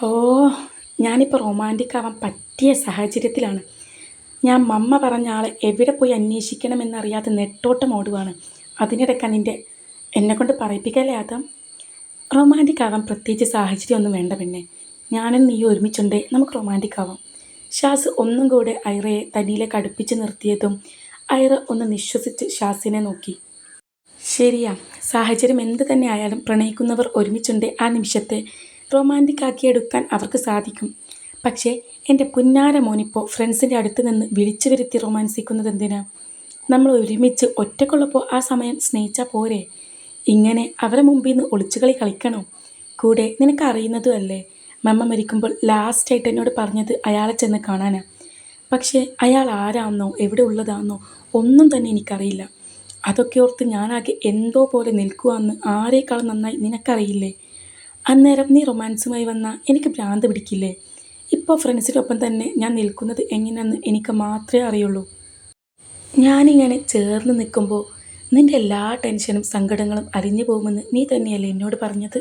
ഓ ഞാനിപ്പോൾ റൊമാന്റിക് ആവാൻ പറ്റിയ സാഹചര്യത്തിലാണ്. ഞാൻ മമ്മ പറഞ്ഞ ആളെ എവിടെ പോയി അന്വേഷിക്കണമെന്നറിയാതെ നെട്ടോട്ടം ഓടുവാണ്. അതിനിടയ്ക്കാണ് നിന്റെ എന്നെക്കൊണ്ട് പറയിപ്പിക്കല്ലേ ആദം? റൊമാന്റിക് ആവാൻ പ്രത്യേകിച്ച് സാഹചര്യമൊന്നും വേണ്ട പിന്നെ ഞാനും നീ ഒരുമിച്ചുണ്ടേ നമുക്ക് റൊമാന്റിക് ആവാം. ഷാസ് ഒന്നും കൂടെ ഐറയെ തനിയിലെ അടുപ്പിച്ച് നിർത്തിയതും ഐറ ഒന്ന് നിശ്വസിച്ച് ഷാസിനെ നോക്കി. ശരിയാ സാഹചര്യം എന്ത് തന്നെ ആയാലും പ്രണയിക്കുന്നവർ ഒരുമിച്ചുണ്ട് ആ നിമിഷത്തെ റൊമാന്റിക് ആക്കിയെടുക്കാൻ അവർക്ക് സാധിക്കും. പക്ഷേ എന്റെ പുന്നാര മോനിപ്പോൾ ഫ്രണ്ട്സിന്റെ അടുത്ത് നിന്ന് വിളിച്ചു വരുത്തി റൊമാൻസിക്കുന്നത് എന്തിനാ? നമ്മൾ ഒരുമിച്ച് ഒറ്റക്കുള്ളപ്പോൾ ആ സമയം സ്നേഹിച്ചാൽ പോരെ? ഇങ്ങനെ അവരെ മുമ്പിൽ നിന്ന് ഒളിച്ചുകളി കളിക്കണോ? കൂടെ നിനക്ക് അറിയുന്നതും അല്ലേ? മമ്മ മരിക്കുമ്പോൾ ലാസ്റ്റായിട്ട് എന്നോട് പറഞ്ഞത് അയാളെ ചെന്ന് കാണാനാ. പക്ഷേ അയാൾ ആരാണെന്നോ എവിടെ ഉള്ളതാണെന്നോ ഒന്നും തന്നെ എനിക്കറിയില്ല. അതൊക്കെ ഓർത്ത് ഞാനാകെ എന്തോ പോലെ നിൽക്കുവാന്ന് ആരേക്കാളും നന്നായി നിനക്കറിയില്ലേ? അന്നേരം നീ റൊമാൻസുമായി വന്നാൽ എനിക്ക് ഭ്രാന്ത് പിടിക്കില്ലേ? ഇപ്പോൾ ഫ്രണ്ട്സിനൊപ്പം തന്നെ ഞാൻ നിൽക്കുന്നത് എങ്ങനെയെന്ന് എനിക്ക് മാത്രമേ അറിയുള്ളൂ. ഞാനിങ്ങനെ ചേർന്ന് നിൽക്കുമ്പോൾ നിന്റെ എല്ലാ ടെൻഷനും സങ്കടങ്ങളും അലിഞ്ഞു പോകുമെന്ന് നീ തന്നെയല്ലേ എന്നോട് പറഞ്ഞത്?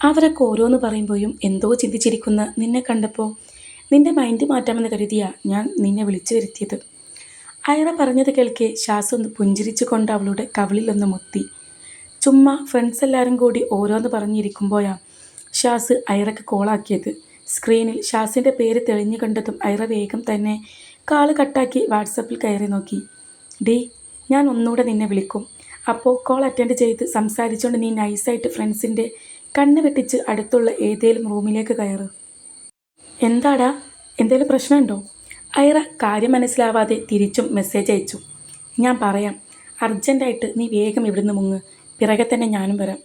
അവരൊക്കെ ഓരോന്ന് പറയുമ്പോഴും എന്തോ ചിന്തിച്ചിരിക്കുന്ന നിന്നെ കണ്ടപ്പോൾ നിന്റെ മൈൻഡ് മാറ്റാമെന്ന് കരുതിയാ ഞാൻ നിന്നെ വിളിച്ചു വരുത്തിയത്. അയറ പറഞ്ഞത് കേൾക്കെ ശ്വാസം ഒന്ന് പുഞ്ചിരിച്ചു കൊണ്ട് അവളുടെ കവിളിലൊന്ന് മുത്തി. ചുമ്മാ ഫ്രണ്ട്സ് എല്ലാവരും കൂടി ഓരോന്ന് പറഞ്ഞിരിക്കുമ്പോഴാണ് ഷാസ് ഐറക്ക് കോളാക്കിയത് സ്ക്രീനിൽ ഷാസിന്റെ പേര് തെളിഞ്ഞു കണ്ടതും ഐറ വേഗം തന്നെ കാൾ കട്ടാക്കി വാട്സപ്പിൽ കയറി നോക്കി. ഡേ ഞാൻ ഒന്നുകൂടെ നിന്നെ വിളിക്കും. അപ്പോൾ കോൾ അറ്റൻഡ് ചെയ്ത് സംസാരിച്ചുകൊണ്ട് നീ നൈസായിട്ട് ഫ്രണ്ട്സിന്റെ കണ്ണ് വെട്ടിച്ച് അടുത്തുള്ള ഏതേലും റൂമിലേക്ക് കയറ്. എന്താടാ? എന്തേലും പ്രശ്നമുണ്ടോ? ഐറ കാര്യം മനസ്സിലാവാതെ തിരിച്ചും മെസ്സേജ് അയച്ചു. ഞാൻ പറയാം അർജന്റായിട്ട് നീ വേഗം ഇവിടുന്ന് മുങ്ങ്. പിറകെ തന്നെ ഞാനും വരാം.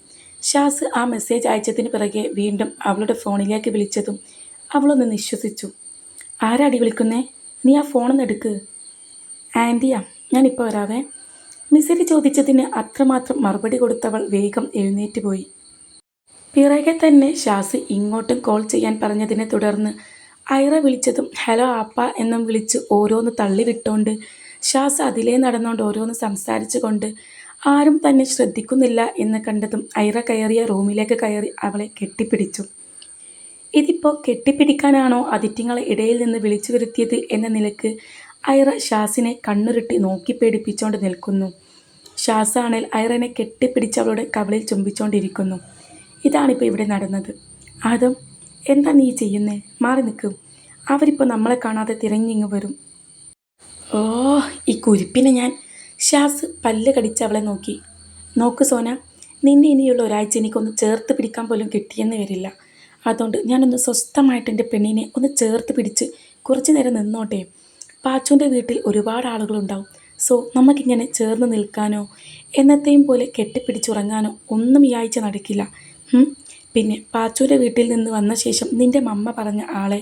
ഷാസ് ആ മെസ്സേജ് അയച്ചതിന് പിറകെ വീണ്ടും അവളുടെ ഫോണിലേക്ക് വിളിച്ചതും അവളൊന്ന് നിശ്വസിച്ചു. ആരാടി വിളിക്കുന്നേ? നീ ആ ഫോണൊന്ന് എടുക്ക്. ആന്റിയാ ഞാനിപ്പോൾ വരാവേ. മിസ്സരി ചോദിച്ചതിന് അത്രമാത്രം മറുപടി കൊടുത്തവൾ വേഗം എഴുന്നേറ്റ് പോയി. പിറകെ തന്നെ ഷാസ് ഇങ്ങോട്ടും കോൾ ചെയ്യാൻ പറഞ്ഞതിനെ തുടർന്ന് ഐറ വിളിച്ചതും ഹലോ ആപ്പ എന്നും വിളിച്ച് ഓരോന്ന് തള്ളിവിട്ടോണ്ട് ഷാസ് അതിലേ നടന്നുകൊണ്ട് ഓരോന്ന് സംസാരിച്ചുകൊണ്ട് ആരും തന്നെ ശ്രദ്ധിക്കുന്നില്ല എന്ന് കണ്ടതും ഐറ കയറിയ റൂമിലേക്ക് കയറി അവളെ കെട്ടിപ്പിടിച്ചു. ഇതിപ്പോൾ കെട്ടിപ്പിടിക്കാനാണോ അതിറ്റിങ്ങളെ ഇടയിൽ നിന്ന് വിളിച്ചു വരുത്തിയത്? എന്ന നിലയ്ക്ക് ഐറ ഷാസിനെ കണ്ണുരുട്ടി നോക്കി പേടിപ്പിച്ചുകൊണ്ട് നിൽക്കുന്നു. ഷാസാണേൽ ഐറനെ കെട്ടിപ്പിടിച്ച് അവളുടെ കവളിൽ ചുംബിച്ചുകൊണ്ടിരിക്കുന്നു ഇതാണിപ്പോൾ ഇവിടെ നടന്നത്. ആദം എന്താ നീ ചെയ്യുന്നേ? മാറി നിൽക്കും അവരിപ്പോൾ നമ്മളെ കാണാതെ തിരഞ്ഞിങ്ങ് വരും. ഓ ഈ കുരിപ്പിനെ ഞാൻ ഷാസ് പല്ല് കടിച്ച് അവളെ നോക്കി. നോക്ക് സോന നിന്നെ ഇനിയുള്ള ഒരാഴ്ച എനിക്കൊന്ന് ചേർത്ത് പിടിക്കാൻ പോലും കിട്ടിയെന്ന് വരില്ല. അതുകൊണ്ട് ഞാനൊന്ന് സ്വസ്ഥമായിട്ട് എന്റെ പെണ്ണിനെ ഒന്ന് ചേർത്ത് പിടിച്ച് കുറച്ച് നേരം നിന്നോട്ടെ. പാച്ചുവിന്റെ വീട്ടിൽ ഒരുപാട് ആളുകളുണ്ടാവും. സോ നമുക്കിങ്ങനെ ചേർന്ന് നിൽക്കാനോ എന്നത്തെയും പോലെ കെട്ടിപ്പിടിച്ചുറങ്ങാനോ ഒന്നും ഈ ആഴ്ച നടക്കില്ല. പിന്നെ പാച്ചുവിന്റെ വീട്ടിൽ നിന്ന് വന്ന ശേഷം നിന്റെ മമ്മ പറഞ്ഞ ആളെ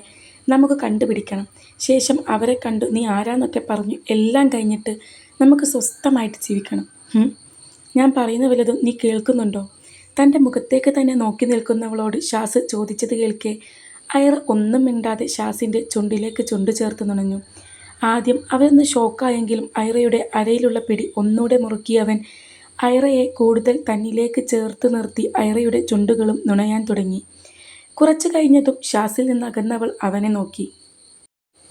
നമുക്ക് കണ്ടുപിടിക്കണം. ശേഷം അവരെ കണ്ടു നീ ആരാന്നൊക്കെ പറഞ്ഞു എല്ലാം കഴിഞ്ഞിട്ട് നമുക്ക് സ്വസ്ഥമായിട്ട് ജീവിക്കണം. ഞാൻ പറയുന്ന വല്ലതും നീ കേൾക്കുന്നുണ്ടോ? തന്റെ മുഖത്തേക്ക് തന്നെ നോക്കി നിൽക്കുന്നവളോട് ഷാസ് ചോദിച്ചത് കേൾക്കെ. അയർ ഒന്നും മിണ്ടാതെ ഷാസിന്റെ ചുണ്ടിലേക്ക് ചുണ്ടു ചേർത്ത് നുണഞ്ഞു. ആദ്യം അവരൊന്ന് ഷോക്കായെങ്കിലും അയറയുടെ അരയിലുള്ള പിടി ഒന്നുകൂടെ മുറുക്കി അവൻ അയറയെ കൂടുതൽ തന്നിലേക്ക് ചേർത്ത് നിർത്തി അയറയുടെ ചുണ്ടുകളും നുണയാൻ തുടങ്ങി. കുറച്ചു കഴിഞ്ഞതും ഷാസിൽ നിന്ന് അകന്നവൾ അവനെ നോക്കി.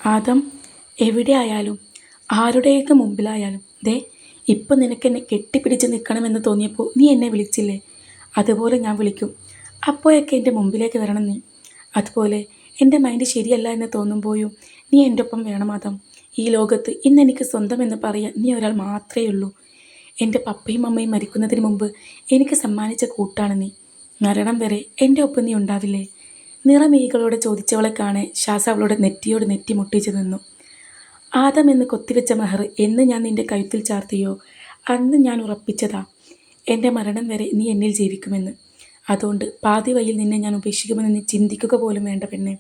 ആദം എവിടെ ആയാലും ആരുടെയൊക്കെ മുമ്പിലായാലും ദേ ഇപ്പം നിനക്കെന്നെ കെട്ടിപ്പിടിച്ച് നിൽക്കണമെന്ന് തോന്നിയപ്പോൾ നീ എന്നെ വിളിച്ചില്ലേ? അതുപോലെ ഞാൻ വിളിക്കും. അപ്പോഴൊക്കെ എന്റെ മുമ്പിലേക്ക് വരണം നീ. അതുപോലെ എന്റെ മൈൻഡ് ശരിയല്ല എന്ന് തോന്നുമ്പോഴും നീ എന്റെ ഒപ്പം വേണം മാതം. ഈ ലോകത്ത് ഇന്ന് എനിക്ക് സ്വന്തം എന്ന് പറയാൻ നീ ഒരാൾ മാത്രമേ ഉള്ളൂ. എന്റെ പപ്പയും അമ്മയും മരിക്കുന്നതിന് മുമ്പ് എനിക്ക് സമ്മാനിച്ച കൂട്ടാണ് നീ. മരണം വരെ എന്റെ ഒപ്പം നീ ഉണ്ടാവില്ലേ? നിറമീകളോട് ചോദിച്ചവളെ കാണെ ശാസ അവളുടെ നെറ്റിയോട് നെറ്റി മുട്ടിച്ചു നിന്നു. ആദം എന്ന് കൊത്തിവെച്ച മെഹർ എന്ന് ഞാൻ നിന്റെ കഴുത്തിൽ ചാർത്തിയോ? അന്ന് ഞാൻ ഉറപ്പിച്ചതാ. എന്റെ മരണം വരെ നീ എന്നിൽ ജീവിക്കുമെന്ന്. അതുകൊണ്ട് പാതി വഴിയിൽ നിന്നെ ഞാൻ ഉപേക്ഷിക്കുമെന്ന് നീ ചിന്തിക്കുക പോലും വേണ്ട പെണ്ണെ.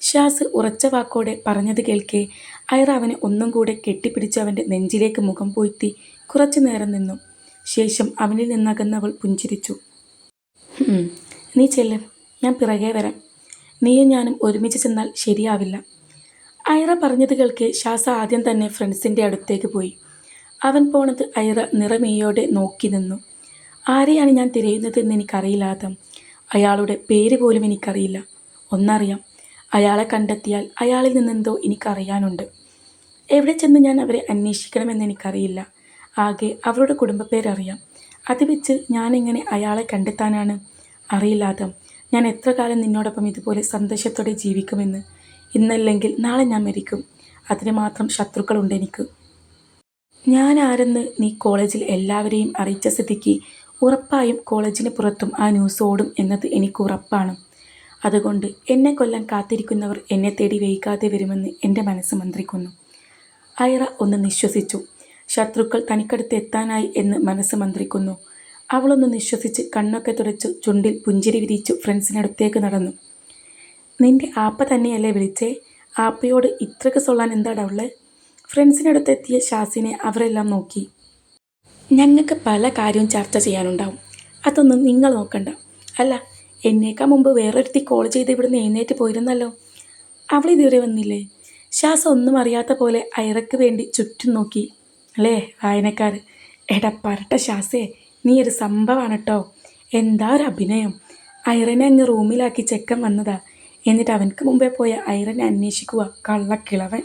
ഷാസ് ഉറച്ച വാക്കോടെ പറഞ്ഞത് കേൾക്കെ അയറ അവനെ ഒന്നും കൂടെ കെട്ടിപ്പിടിച്ച് അവന്റെ നെഞ്ചിലേക്ക് മുഖം പോയിത്തി കുറച്ചു നേരം നിന്നു. ശേഷം അവനിൽ നിന്നകന്നവൾ പുഞ്ചിരിച്ചു. നീ ചെല്ലും ഞാൻ പിറകെ വരാം. നീയും ഞാനും ഒരുമിച്ച് ചെന്നാൽ ശരിയാവില്ല. ഐറ പറഞ്ഞത് കേൾക്കെ ശാസ ആദ്യം തന്നെ ഫ്രണ്ട്സിന്റെ അടുത്തേക്ക് പോയി. അവൻ പോണത് ഐറ നിറമേയോടെ നോക്കി നിന്നു. ആരെയാണ് ഞാൻ തിരയുന്നതെന്ന് എനിക്കറിയില്ലാത്ത അയാളുടെ പേര് പോലും എനിക്കറിയില്ല. ഒന്നറിയാം. അയാളെ കണ്ടെത്തിയാൽ അയാളിൽ നിന്നെന്തോ എനിക്കറിയാനുണ്ട്. എവിടെ ചെന്ന് ഞാൻ അവരെ അന്വേഷിക്കണമെന്ന് എനിക്കറിയില്ല. ആകെ അവരുടെ കുടുംബപ്പേരറിയാം. അത് വെച്ച് ഞാനെങ്ങനെ അയാളെ കണ്ടെത്താനാണ്? അറിയില്ലാതെ. ഞാൻ എത്ര കാലം നിന്നോടൊപ്പം ഇതുപോലെ സന്തോഷത്തോടെ ജീവിക്കുമെന്ന് ഇന്നല്ലെങ്കിൽ നാളെ ഞാൻ മരിക്കും. അതിന് മാത്രം ശത്രുക്കളുണ്ട് എനിക്ക്. ഞാൻ ആരെന്ന് നീ കോളേജിൽ എല്ലാവരെയും അറിയിച്ച സ്ഥിതിക്ക് ഉറപ്പായും കോളേജിന് പുറത്തും ആ ന്യൂസ് ഓടും എന്നത് എനിക്ക് ഉറപ്പാണ്. അതുകൊണ്ട് എന്നെ കൊല്ലാൻ കാത്തിരിക്കുന്നവർ എന്നെ തേടി വൈകാതെ വരുമെന്ന് എന്റെ മനസ്സ് മന്ത്രിക്കുന്നു. ഐറ ഒന്ന് നിശ്വസിച്ചു. ശത്രുക്കൾ തനിക്കടുത്ത് എത്താനായി എന്ന് മനസ്സ് മന്ത്രിക്കുന്നു. അവളൊന്ന് നിശ്വസിച്ച് കണ്ണൊക്കെ തുടച്ചു ചുണ്ടിൽ പുഞ്ചിരി വിരിച്ചു ഫ്രണ്ട്സിനടുത്തേക്ക് നടന്നു. നിന്റെ ആപ്പ തന്നെയല്ലേ വിളിച്ചേ? ആപ്പയോട് ഇത്രക്ക് സൊള്ളാൻ എന്താടാ ഉള്ളത് ഫ്രണ്ട്സിനടുത്തെത്തിയ ഷാസിനെ അവരെല്ലാം നോക്കി. ഞങ്ങൾക്ക് പല കാര്യവും ചർച്ച ചെയ്യാനുണ്ടാവും. അതൊന്നും നിങ്ങൾ നോക്കണ്ട. അല്ല എന്നേക്കാൾ മുമ്പ് വേറൊരുത്തി കോൾ ചെയ്ത് ഇവിടുന്ന് എഴുന്നേറ്റ് പോയിരുന്നല്ലോ. അവൾ ഇതുവരെ വന്നില്ലേ? ശ്വാസ ഒന്നും അറിയാത്ത പോലെ അയറക്ക് വേണ്ടി ചുറ്റും നോക്കി. അല്ലേ വായനക്കാർ എടാ പരട്ട ശ്വാസേ നീ ഒരു സംഭവമാണ് കേട്ടോ എന്താ ഒരു അഭിനയം? അയറനെ അങ്ങ് റൂമിലാക്കി ചെക്കൻ വന്നതാ. എന്നിട്ട് അവനക്ക് മുമ്പേ പോയ ഐറനെ അന്വേഷിക്കുക കള്ളക്കിളവൻ.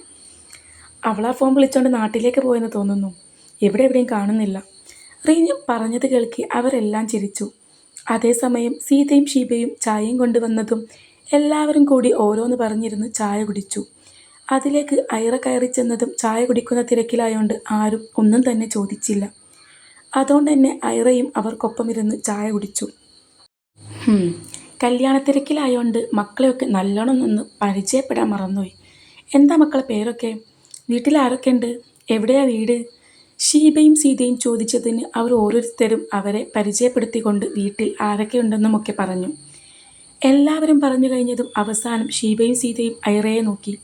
അവളാ ഫോൺ വിളിച്ചോണ്ട് നാട്ടിലേക്ക് പോയെന്ന് തോന്നുന്നു. എവിടെ എവിടെയും കാണുന്നില്ല. റീഞ്ഞു പറഞ്ഞത് കേൾക്കി അവരെല്ലാം ചിരിച്ചു. അതേസമയം സീതയും ഷീബയും ചായയും കൊണ്ടുവന്നതും എല്ലാവരും കൂടി ഓരോന്ന് പറഞ്ഞിരുന്ന് ചായ കുടിച്ചു. അതിലേക്ക് ഐറ കയറി ചെന്നതും ചായ കുടിക്കുന്ന തിരക്കിലായോണ്ട് ആരും ഒന്നും തന്നെ ചോദിച്ചില്ല. അതുകൊണ്ട് തന്നെ ഐറയും അവർക്കൊപ്പം ഇരുന്ന് ചായ കുടിച്ചു. ഹും, കല്യാണത്തിരക്കിലായോണ്ട് മക്കളെയൊക്കെ നല്ലോണം ഒന്ന് പരിചയപ്പെടാൻ മറന്നുപോയി. എന്താ മക്കളെ പേരൊക്കെ? വീട്ടിൽ ആരൊക്കെ ഉണ്ട്? എവിടെയാ വീട്? ഷീബയും സീതയും ചോദിച്ചതിന് അവർ ഓരോരുത്തരും അവരെ പരിചയപ്പെടുത്തിക്കൊണ്ട് വീട്ടിൽ ആരൊക്കെയുണ്ടെന്നുമൊക്കെ പറഞ്ഞു. എല്ലാവരും പറഞ്ഞു കഴിഞ്ഞതും അവസാനം ഷീബയും സീതയും ഐറയെ നോക്കി.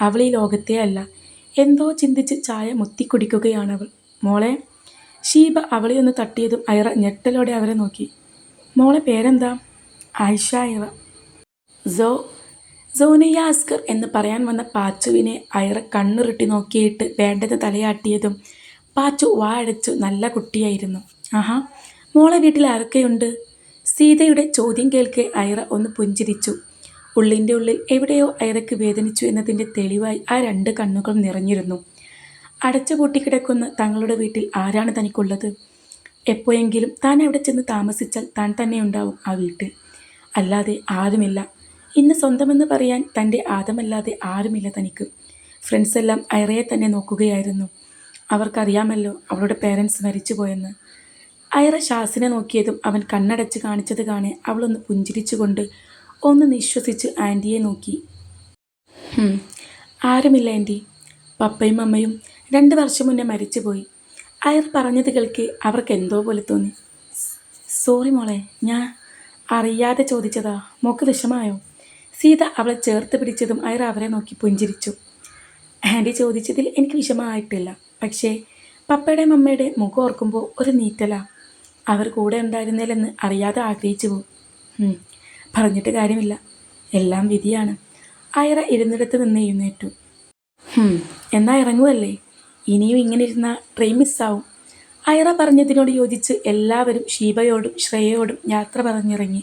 അവൾ ഈ ലോകത്തെ അല്ല എന്തോ ചിന്തിച്ച് ചായ മുത്തിക്കുടിക്കുകയാണവൾ. മോളെ ഷീബ അവളെ ഒന്ന് തട്ടിയതും ഐറ ഞെട്ടലോടെ അവരെ നോക്കി. മോളെ പേരെന്താ? ആയിഷ സോ സോനെ യാസ്കർ എന്ന് പറയാൻ വന്ന പാച്ചുവിനെ ഐറ കണ്ണുരുട്ടി നോക്കിയിട്ട് വേണ്ടത് തലയാട്ടിയതും പാച്ചു വാഴച്ചു നല്ല കുട്ടിയായിരുന്നു. ആഹാ മോളെ വീട്ടിൽ ആരൊക്കെയുണ്ട്? സീതയുടെ ചോദ്യം കേൾക്കെ ഐറ ഒന്ന് പുഞ്ചിരിച്ചു. ഉള്ളിന്റെ ഉള്ളിൽ എവിടെയോ ഐറയ്ക്ക് വേദനിച്ചു എന്നതിന്റെ തെളിവായി ആ രണ്ട് കണ്ണുകൾ നിറഞ്ഞിരുന്നു. അടച്ചു പൂട്ടിക്കിടക്കുന്ന തങ്ങളുടെ വീട്ടിൽ ആരാണ് തനിക്കുള്ളത്? എപ്പോഴെങ്കിലും താൻ അവിടെ ചെന്ന് താമസിച്ചാൽ താൻ തന്നെ ഉണ്ടാവും ആ വീട്ടിൽ. അല്ലാതെ ആരുമില്ല. ഇന്ന് സ്വന്തമെന്ന് പറയാൻ തന്റെ ആദമല്ലാതെ ആരുമില്ല തനിക്ക്. ഫ്രണ്ട്സ് എല്ലാം ഐറയെ തന്നെ നോക്കുകയായിരുന്നു. അവർക്കറിയാമല്ലോ അവളുടെ പേരൻസ് മരിച്ചുപോയെന്ന്. അയറ ഷാസിനെ നോക്കിയതും അവൻ കണ്ണടച്ച് കാണിച്ചത് കാണെ അവളൊന്ന് പുഞ്ചിരിച്ചുകൊണ്ട് ഒന്ന് നിശ്വസിച്ച് ആന്റിയെ നോക്കി. "ഹും, ആരുമില്ല ആന്റി. പപ്പയും അമ്മയും രണ്ട് വർഷം മുന്നേ മരിച്ചുപോയി. അയർ പറഞ്ഞത് കേൾക്കെ അവർക്ക് എന്തോ പോലെ തോന്നി. സോറി മോളെ ഞാൻ അറിയാതെ ചോദിച്ചതാ. മോക്ക് വിഷമായോ? സീത അവളെ ചേർത്ത് പിടിച്ചതും അയർ അവരെ നോക്കി പുഞ്ചിരിച്ചു. ആന്റി ചോദിച്ചതിൽ എനിക്ക് വിഷമമായിട്ടില്ല. പക്ഷേ പപ്പയുടെ അമ്മയുടെ മുഖം ഓർക്കുമ്പോൾ ഒരു നീറ്റല. അവർ കൂടെ ഉണ്ടായിരുന്നില്ലെന്ന് അറിയാതെ ആഗ്രഹിച്ചു പോകും പറഞ്ഞിട്ട് കാര്യമില്ല. എല്ലാം വിധിയാണ്. അയറ ഇരുന്നിടത്ത് നിന്ന് എഴുന്നേറ്റു. എന്നാ ഇറങ്ങുമല്ലേ ഇനിയും ഇങ്ങനെ ഇരുന്ന ട്രെയിൻ മിസ്സാവും ഐറ പറഞ്ഞതിനോട് യോജിച്ച് എല്ലാവരും ഷീബയോടും ശ്രേയയോടും യാത്ര പറഞ്ഞിറങ്ങി.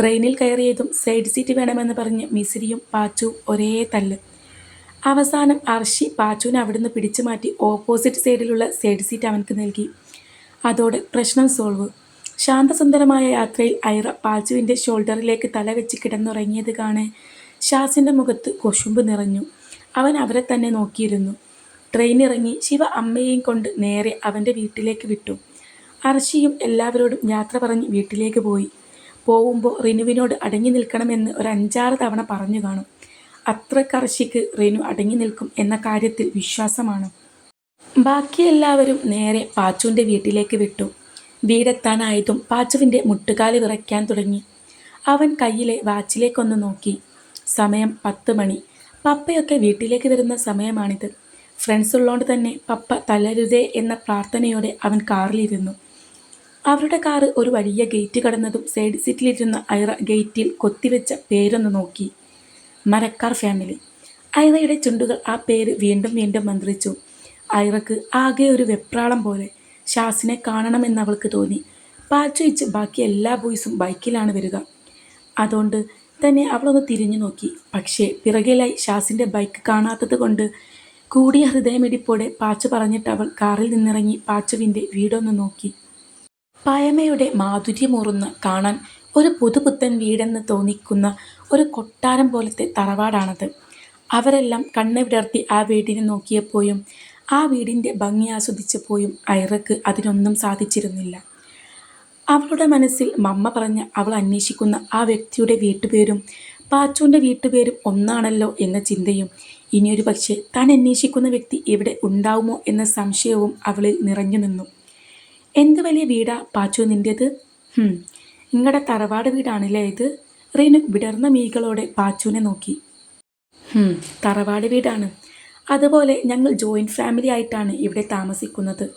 ട്രെയിനിൽ കയറിയതും സൈഡ് സീറ്റ് വേണമെന്ന് പറഞ്ഞ് മിസിരിയും പാച്ചുവും ഒരേ തല്ല്. അവസാനം അർഷി പാച്ചുവിനെ അവിടുന്ന് പിടിച്ചു മാറ്റി ഓപ്പോസിറ്റ് സൈഡിലുള്ള സൈഡ് സീറ്റ് അവനക്ക് നൽകി. അതോടെ പ്രശ്നം സോൾവ്. ശാന്തസുന്ദരമായ യാത്രയിൽ ഐറ പാച്ചുവിന്റെ ഷോൾഡറിലേക്ക് തല വെച്ച് കിടന്നുറങ്ങിയത് കാണെ ഷാസിന്റെ മുഖത്ത് കൊശുമ്പ് നിറഞ്ഞു. അവൻ അവരെ തന്നെ നോക്കിയിരുന്നു. ട്രെയിൻ ഇറങ്ങി ശിവ അമ്മയെയും കൊണ്ട് നേരെ അവന്റെ വീട്ടിലേക്ക് വിട്ടു. അർഷിയും എല്ലാവരോടും യാത്ര പറഞ്ഞ് വീട്ടിലേക്ക് പോയി. പോകുമ്പോൾ റിനുവിനോട് അടങ്ങി നിൽക്കണമെന്ന് ഒരു അഞ്ചാറ് തവണ പറഞ്ഞു കാണും. അത്രയ്ക്ക് അർഷിക്ക് റിനു അടങ്ങി നിൽക്കും എന്ന കാര്യത്തിൽ വിശ്വാസമാണ്. ബാക്കി എല്ലാവരും നേരെ പാച്ചുവിന്റെ വീട്ടിലേക്ക് വിട്ടു. വീടെത്താനായതും പാച്ചുവിന്റെ മുട്ടുകാൽ വിറയ്ക്കാൻ തുടങ്ങി. അവൻ കയ്യിലെ വാച്ചിലേക്കൊന്ന് നോക്കി. സമയം പത്ത് മണി. പപ്പയൊക്കെ വീട്ടിലേക്ക് വരുന്ന സമയമാണിത്. ഫ്രണ്ട്സ് ഉള്ളതുകൊണ്ട് തന്നെ പപ്പ തളരുതേ എന്ന പ്രാർത്ഥനയോടെ അവൻ കാറിലിരുന്നു. അവരുടെ കാറ് ഒരു വലിയ ഗേറ്റ് കടന്നതും സൈഡ് സീറ്റിലിരുന്ന ഐറ ഗേറ്റിൽ കൊത്തിവെച്ച പേരൊന്ന് നോക്കി. മരക്കാർ ഫാമിലി ഐറയുടെ ചുണ്ടുകൾ ആ പേര് വീണ്ടും വീണ്ടും മന്ത്രിച്ചു. ഐറക്ക് ആകെ ഒരു വെപ്രാളം പോലെ. ഷാസിനെ കാണണമെന്ന് അവൾക്ക് തോന്നി. പാച്ചൊഴിച്ച് ബാക്കി എല്ലാ ബോയ്സും ബൈക്കിലാണ് വരിക. അതുകൊണ്ട് തന്നെ അവളൊന്ന് തിരിഞ്ഞു നോക്കി. പക്ഷേ പിറകിലായി ഷാസിന്റെ ബൈക്ക് കാണാത്തത് കൊണ്ട് കൂടിയ ഹൃദയമിടിപ്പോടെ പാച്ചു പറഞ്ഞിട്ട് അവൾ കാറിൽ നിന്നിറങ്ങി പാച്ചുവിന്റെ വീടൊന്ന് നോക്കി. പഴമയുടെ മാധുര്യമൂറുന്ന കാണാൻ ഒരു പുതുപുത്തൻ വീടെന്ന് തോന്നിക്കുന്ന ഒരു കൊട്ടാരം പോലത്തെ തറവാടാണത്. അവരെല്ലാം കണ്ണ് വിടർത്തി ആ വീടിനെ നോക്കിയപ്പോഴും ആ വീടിന്റെ ഭംഗി ആസ്വദിച്ചപ്പോഴും ഐറക്ക് അതിനൊന്നും സാധിച്ചിരുന്നില്ല. അവളുടെ മനസ്സിൽ മമ്മ പറഞ്ഞ അവൾ അന്വേഷിക്കുന്ന ആ വ്യക്തിയുടെ വീട്ടുപേരും പാച്ചുവിന്റെ വീട്ടുപേരും ഒന്നാണല്ലോ എന്ന ചിന്തയും ഇനിയൊരു പക്ഷേ താൻ അന്വേഷിക്കുന്ന വ്യക്തി ഇവിടെ ഉണ്ടാവുമോ എന്ന സംശയവും അവളിൽ നിറഞ്ഞു നിന്നു. എന്ത് വലിയ വീടാ പാച്ചു നിന്റേത് നിങ്ങളുടെ തറവാട് വീടാണല്ലേ ഇത്? റീനു വിടർന്ന മീകളോടെ പാച്ചുവിനെ നോക്കി. "ഹും, തറവാട് വീടാണ്. അതുപോലെ ഞങ്ങൾ ജോയിന്റ് ഫാമിലി ആയിട്ടാണ് ഇവിടെ താമസിക്കുന്നത്.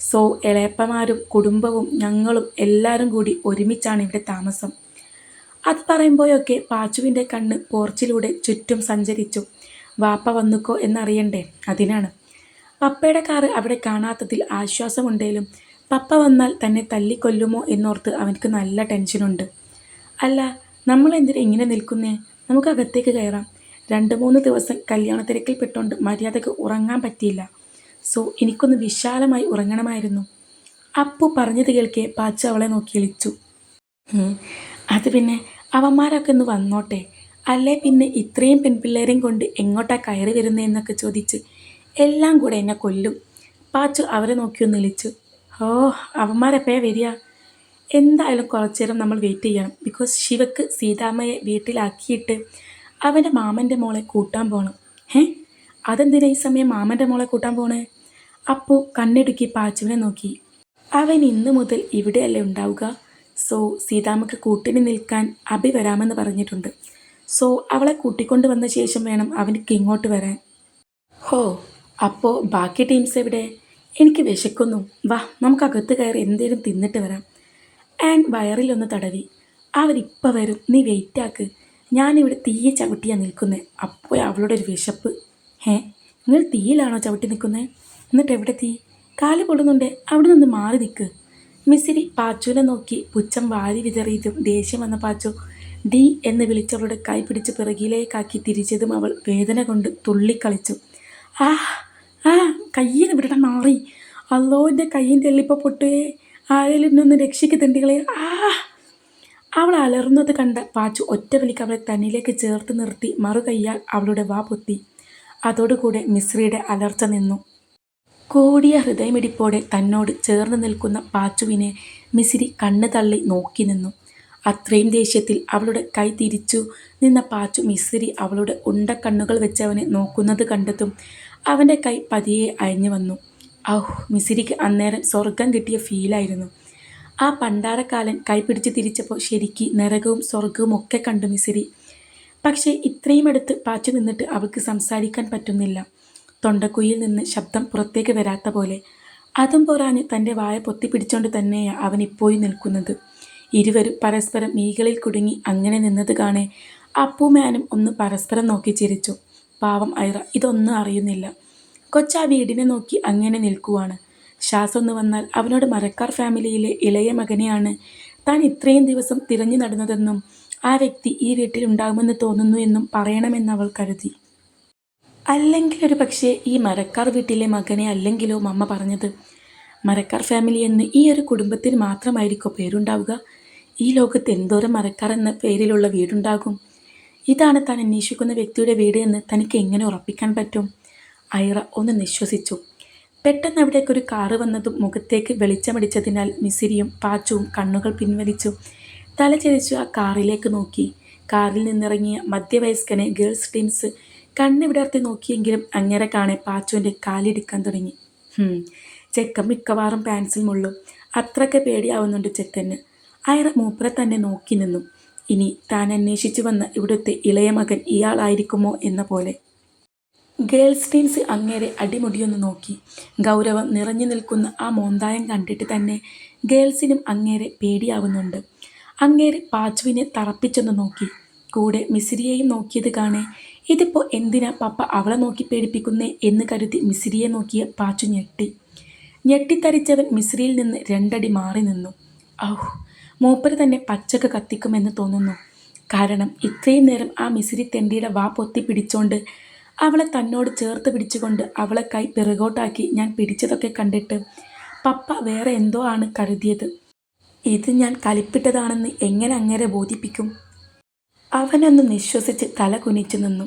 സോ ഇളയപ്പമാരും കുടുംബവും ഞങ്ങളും എല്ലാവരും കൂടി ഒരുമിച്ചാണ് ഇവിടെ താമസം. അത് പറയുമ്പോഴൊക്കെ പാച്ചുവിന്റെ കണ്ണ് പോർച്ചിലൂടെ ചുറ്റും സഞ്ചരിച്ചു. വാപ്പ വന്നുക്കോ എന്നറിയണ്ടേ? അതിനാണ്. പപ്പയുടെ കാറ് അവിടെ കാണാത്തതിൽ ആശ്വാസമുണ്ടേലും പപ്പ വന്നാൽ തന്നെ തല്ലിക്കൊല്ലുമോ എന്നോർത്ത് അവനക്ക് നല്ല ടെൻഷനുണ്ട്. അല്ല നമ്മൾ എന്തിനാ ഇങ്ങനെ നിൽക്കുന്നേ? നമുക്ക് അകത്തേക്ക് കയറാം. രണ്ട് മൂന്ന് ദിവസം കല്യാണ തിരക്കിൽപ്പെട്ടുകൊണ്ട് മര്യാദയ്ക്ക് ഉറങ്ങാൻ പറ്റിയില്ല. സോ എനിക്കൊന്ന് വിശാലമായി ഉറങ്ങണമായിരുന്നു. അപ്പു പറഞ്ഞത് കേൾക്കെ പാച്ച അവളെ നോക്കി ഇളിച്ചു അത് പിന്നെ അവന്മാരൊക്കെ ഒന്ന് വന്നോട്ടെ. അല്ലേ പിന്നെ ഇത്രയും പെൺപിള്ളേരെയും കൊണ്ട് എങ്ങോട്ടാ കയറി വരുന്നതെന്നൊക്കെ ചോദിച്ച് എല്ലാം കൂടെ എന്നെ കൊല്ലും. പാച്ചു അവരെ നോക്കി ഒന്ന് വിളിച്ചു ഓ അവന്മാരെപ്പോയാ വരിക? എന്തായാലും കുറച്ചു നേരം നമ്മൾ വെയിറ്റ് ചെയ്യണം. ബിക്കോസ് ശിവക്ക് സീതാമ്മയെ വീട്ടിലാക്കിയിട്ട് അവന്റെ മാമന്റെ മോളെ കൂട്ടാൻ പോകണം ഏ അതെന്തിനാ ഈ സമയം മാമന്റെ മോളെ കൂട്ടാൻ പോണേ? അപ്പോൾ കണ്ണിടുക്കി പാച്ചുവിനെ നോക്കി. അവൻ ഇന്നു മുതൽ ഇവിടെയല്ലേ ഉണ്ടാവുക? സോ സീതാമ്മക്ക് കൂട്ടിന് നിൽക്കാൻ അഭി വരാമെന്ന് പറഞ്ഞിട്ടുണ്ട്. സോ അവളെ കൂട്ടിക്കൊണ്ട് വന്ന ശേഷം വേണം അവനിക്ക് ഇങ്ങോട്ട് വരാൻ. ഹോ അപ്പോൾ ബാക്കി ടീംസ് എവിടെ? എനിക്ക് വിശക്കുന്നു. വാ നമുക്ക് അകത്ത് കയറി എന്തേലും തിന്നിട്ട് വരാം. ആൻഡ് വയറിലൊന്ന് തടവി. അവരിപ്പോൾ വരും. നീ വെയിറ്റ് ആക്ക്. ഞാനിവിടെ തീയെ ചവിട്ടിയാണ് നിൽക്കുന്നത് അപ്പോൾ അവളുടെ ഒരു വിശപ്പ്. ഹേ നിങ്ങൾ തീയിലാണോ ചവിട്ടി നിൽക്കുന്നത് എന്നിട്ട് എവിടെ തീ? കാൽ പൊടുന്നുണ്ട്. അവിടെ നിന്ന് മാറി നിൽക്ക്. മിസ്സിരി പാച്ചുവിനെ നോക്കി പുച്ഛം വാരി വിതറിയതും ദേഷ്യം വന്ന പാച്ചു ഡി എന്ന് വിളിച്ചവളുടെ കൈ പിടിച്ച് പിറകിലേക്കാക്കി തിരിച്ചതും അവൾ വേദന കൊണ്ട് തുള്ളിക്കളിച്ചു. ആ ആ കയ്യിൽ ഇവിടെ മാറി. അല്ലോ എന്റെ കയ്യിന്റെ എല്ലിപ്പോൾ പൊട്ടുകയെ ആരെങ്കിലും ഒന്ന് രക്ഷിക്ക് തെണ്ടികളെ. ആ. അവൾ അലർന്നത് കണ്ട പാച്ചു ഒറ്റ വലിക്ക് അവളെ തന്നിലേക്ക് ചേർത്ത് നിർത്തി മറുകയ്യാൽ അവളുടെ വാ പൊത്തി. അതോടുകൂടെ മിശ്രിയുടെ അലർച്ച നിന്നു. കൂടിയ ഹൃദയമിടിപ്പോടെ തന്നോട് ചേർന്ന് നിൽക്കുന്ന പാച്ചുവിനെ മിശ്രി കണ്ണു തള്ളി നോക്കി നിന്നു. അത്രയും ദേഷ്യത്തിൽ അവളുടെ കൈ തിരിച്ചു. നിന്ന പാച്ചു മിസ്സിരി അവളുടെ ഉണ്ട കണ്ണുകൾ വെച്ച് അവനെ നോക്കുന്നത് കണ്ടെത്തും അവന്റെ കൈ പതിയെ അയഞ്ഞു വന്നു. ഔഹ് മിസിരിക്ക് അന്നേരം സ്വർഗം കിട്ടിയ ഫീലായിരുന്നു ആ പണ്ടാരക്കാലൻ കൈ പിടിച്ച് തിരിച്ചപ്പോൾ ശരിക്ക് നരകവും സ്വർഗവും ഒക്കെ കണ്ടു മിസിരി പക്ഷേ ഇത്രയും അടുത്ത് പാച്ചു നിന്നിട്ട് അവൾക്ക് സംസാരിക്കാൻ പറ്റുന്നില്ല. തൊണ്ടക്കുയിൽ നിന്ന് ശബ്ദം പുറത്തേക്ക് വരാത്ത പോലെ. അതും പോരാഞ്ഞ് തന്റെ വായ പൊത്തിപ്പിടിച്ചുകൊണ്ട് തന്നെയാണ് അവൻ ഇപ്പോഴും നിൽക്കുന്നത്. ഇരുവരും പരസ്പരം മീകളിൽ കുടുങ്ങി അങ്ങനെ നിന്നത് കാണെ അപ്പൂമാനും ഒന്ന് പരസ്പരം നോക്കി ചിരിച്ചു. പാവം ഐറ ഇതൊന്നും അറിയുന്നില്ല. കൊച്ചാ വീടിനെ നോക്കി അങ്ങനെ നിൽക്കുവാണ്. ശ്വാസമൊന്ന് വന്നാൽ അവനോട് മരക്കാർ ഫാമിലിയിലെ ഇളയ മകനെയാണ്. താൻ ഇത്രയും ദിവസം തിരഞ്ഞു നടന്നതെന്നും ആ വ്യക്തി ഈ വീട്ടിൽ ഉണ്ടാകുമെന്ന് തോന്നുന്നു എന്നും പറയണമെന്ന് അവൾ കരുതി. അല്ലെങ്കിൽ ഒരു പക്ഷേ ഈ മരക്കാർ വീട്ടിലെ മകനെ അല്ലെങ്കിലോ മമ്മ പറഞ്ഞത്. മരക്കാർ ഫാമിലി എന്ന് ഈ ഒരു കുടുംബത്തിന് മാത്രമായിരിക്കും പേരുണ്ടാവുക? ഈ ലോകത്ത് എന്തോരം മരക്കാർ എന്ന പേരിലുള്ള വീടുണ്ടാകും? ഇതാണ് താൻ അന്വേഷിക്കുന്ന വ്യക്തിയുടെ വീട് എന്ന് തനിക്ക് എങ്ങനെ ഉറപ്പിക്കാൻ പറ്റും? ഐറ ഒന്ന് നിശ്വസിച്ചു. പെട്ടെന്ന് അവിടേക്ക് ഒരു കാറ് വന്നതും മുഖത്തേക്ക് വെളിച്ചമടിച്ചതിനാൽ മിസിരിയും പാച്ചുവും കണ്ണുകൾ പിൻവലിച്ചു. തലചെരിച്ചു ആ കാറിലേക്ക് നോക്കി. കാറിൽ നിന്നിറങ്ങിയ മധ്യവയസ്കനെ ഗേൾസ് ടീംസ് കണ്ണിവിടർത്തി നോക്കിയെങ്കിലും അങ്ങനെ കാണെ പാച്ചുവിന്റെ കാലിടിക്കാൻ തുടങ്ങി. ചെക്കം മിക്കവാറും പാൻസിൽ മുള്ളും. അത്രയ്ക്ക് പേടിയാവുന്നുണ്ട് ചെക്കന്. അയറ മൂപ്പരെ തന്നെ നോക്കി നിന്നു. ഇനി താൻ അന്വേഷിച്ചു വന്ന ഇവിടുത്തെ ഇളയ മകൻ ഇയാളായിരിക്കുമോ എന്ന പോലെ. ഗേൾസ് ടീംസ് അങ്ങേരെ അടിമുടിയൊന്ന് നോക്കി. ഗൗരവം നിറഞ്ഞു നിൽക്കുന്ന ആ മോന്തായം കണ്ടിട്ട് തന്നെ ഗേൾസിനും അങ്ങേരെ പേടിയാവുന്നുണ്ട്. അങ്ങേരെ പാച്ചുവിനെ തറപ്പിച്ചൊന്ന് നോക്കി. കൂടെ മിസിരിയെയും നോക്കിയത് കാണേ ഇതിപ്പോൾ എന്തിനാ പപ്പ അവളെ നോക്കി പേടിപ്പിക്കുന്നേ? എന്ന് കരുതി മിസിരിയെ നോക്കിയ പാച്ചു ഞെട്ടി. ഞെട്ടിത്തരിച്ചവൻ മിസ്രിയിൽ നിന്ന് രണ്ടടി മാറി നിന്നു. ഔഹ് മൂപ്പര് തന്നെ പച്ചക്ക് കത്തിക്കുമെന്ന് തോന്നുന്നു. കാരണം ഇത്രയും നേരം ആ മിസിരി തെണ്ടിയുടെ വാ പൊത്തി പിടിച്ചോണ്ട് അവളെ തന്നോട് ചേർത്ത് പിടിച്ചുകൊണ്ട് അവളെ കൈ പിറകോട്ടാക്കി ഞാൻ പിടിച്ചതൊക്കെ കണ്ടിട്ട് പപ്പ വേറെ എന്തോ ആണ് കരുതിയത്. ഇത് ഞാൻ കലിപ്പിട്ടതാണെന്ന് എങ്ങനെ അങ്ങനെ ബോധിപ്പിക്കും? അവനൊന്ന് നിശ്വസിച്ച് തല കുനിച്ചു നിന്നു.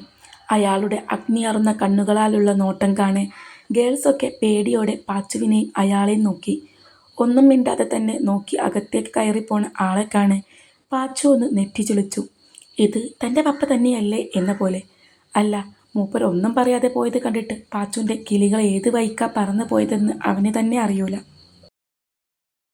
അയാളുടെ അഗ്നിയറുന്ന കണ്ണുകളാലുള്ള നോട്ടം കാണെ ഗേൾസൊക്കെ പേടിയോടെ പാച്ചുവിനെയും അയാളെയും നോക്കി. ഒന്നും മിണ്ടാതെ തന്നെ നോക്കി അകത്തേക്ക് കയറിപ്പോണ ആളെ കാണെ പാച്ചു ഒന്ന് നെറ്റിച്ചൊളിച്ചു ഇത് തന്റെ പപ്പ തന്നെയല്ലേ എന്ന പോലെ. അല്ല മൂപ്പർ ഒന്നും പറയാതെ പോയത് കണ്ടിട്ട് പാച്ചുവിന്റെ കിളികൾ ഏത് വൈക്കാ പറന്നു പോയതെന്ന് അവന് തന്നെ അറിയൂല.